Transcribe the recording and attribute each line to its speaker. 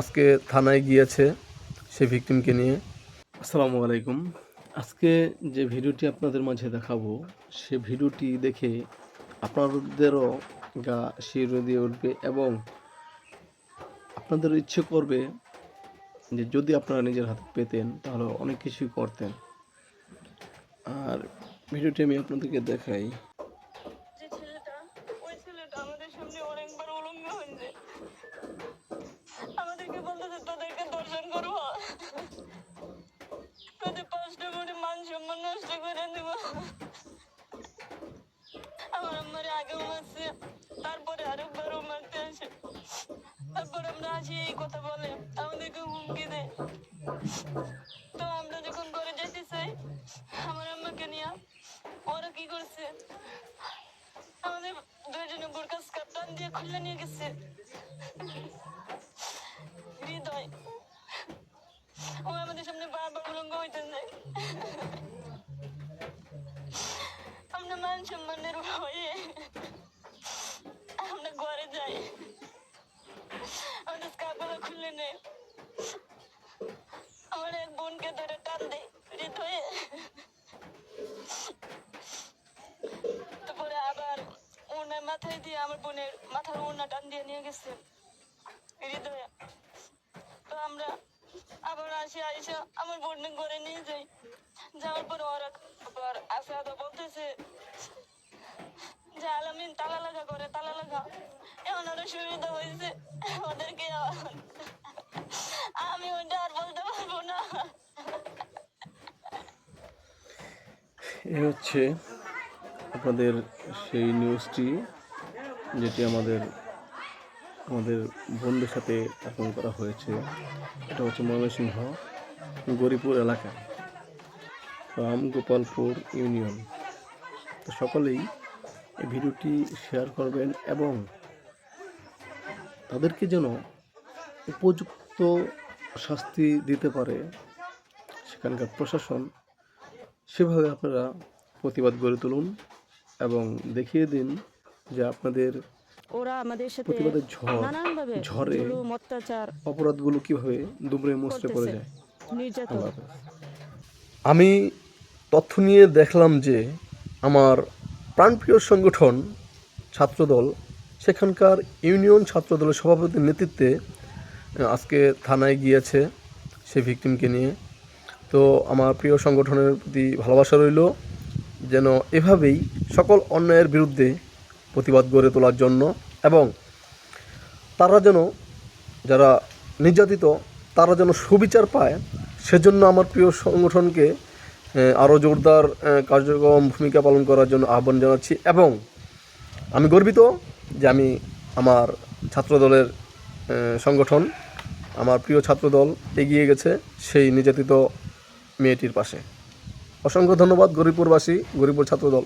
Speaker 1: আজকে থানায় গিয়েছে সে ভিকটিমকে নিয়ে। আসসালামু আলাইকুম। আজকে যে ভিডিওটি আপনাদের মাঝে দেখাবো, সে ভিডিওটি দেখে আপনাদেরও গা শির দিয়ে উঠবে এবং আপনাদের ইচ্ছে করবে যে যদি আপনারা নিজের হাতে পেতেন, তাহলে অনেক কিছুই করতেন। আর ভিডিওটি আমি আপনাদেরকে দেখাই।
Speaker 2: মারছে তারপরে আরেকবারও মারতে আসে। তারপর আমরা আসি, এই কথা বলে। আমাদেরকে হুমকি দেয়। তো আমরা যখন ঘরে যেতে চাই, আমার আম্মাকে নিয়ে, ওরা কি করছে? আমাদের দুজনে বোরকা স্কার্ট টান দিয়ে খুলে নিয়ে গেছে। হৃদয়। ও আমাদের সামনে বারবার মাথায় দিয়ে আমার বোনের মাথার ওনা টান দিয়ে নিয়ে গেছে। হৃদয়ে। তো আমরা আবার আসি, আইসা আমার ঘরে নিয়ে যাই। যাওয়ার পর ওরা আবার আসাদ বলতেছে তালা লাগা করে, তালা লাগা। এমন আরও সুবিধা হয়েছে, ওদেরকে আমি ওইটা আর বলতে পারব না।
Speaker 1: এ হচ্ছে আপনাদের সেই নিউজটি যেটি আমাদের আমাদের বোনদের সাথে এখন করা হয়েছে। এটা হচ্ছে ময়মনসিংহ গরিপুর এলাকা। রামগোপালপুর ইউনিয়ন। তো সকলেই এই ভিডিওটি শেয়ার করবেন এবং তাদেরকে যেন উপযুক্ত শাস্তি দিতে পারে সেখানকার প্রশাসন, সেভাবে আপনারা প্রতিবাদ গড়ে তুলুন এবং দেখিয়ে দিন যে আপনাদের
Speaker 3: ওরা আমাদের সাথে
Speaker 1: প্রতিবাদের ঝড়
Speaker 3: নানানভাবে
Speaker 1: ঝড়ে
Speaker 3: জুলুম অত্যাচার
Speaker 1: অপরাধগুলো কীভাবে দুমড়ে মুচড়ে পড়ে যায়?
Speaker 3: নির্যাতন।
Speaker 1: আমি তথ্য নিয়ে দেখলাম যে আমার প্রাণপ্রিয় সংগঠন ছাত্রদল সেখানকার ইউনিয়ন ছাত্রদলের সভাপতির নেতৃত্বে আজকে থানায় গিয়েছে সে ভিকটিমকে নিয়ে। তো আমার প্রিয় সংগঠনের প্রতি ভালোবাসা রইল যেন এভাবেই সকল অন্যায়ের বিরুদ্ধে প্রতিবাদ গড়ে তোলার জন্য এবং তারা যেন, যারা নির্যাতিত, তারা যেন সুবিচার পায়, সেজন্য আমার প্রিয় সংগঠনকে আরও জোরদার কার্যক্রম, ভূমিকা পালন করার জন্য আহ্বান জানাচ্ছি এবং আমি গর্বিত যে আমি আমার ছাত্রদলের সংগঠন, আমার প্রিয় ছাত্রদল এগিয়ে গেছে সেই নির্যাতিত মেয়েটির পাশে। অসংখ্য ধন্যবাদ গরিপুরবাসী গরিপুর ছাত্রদল।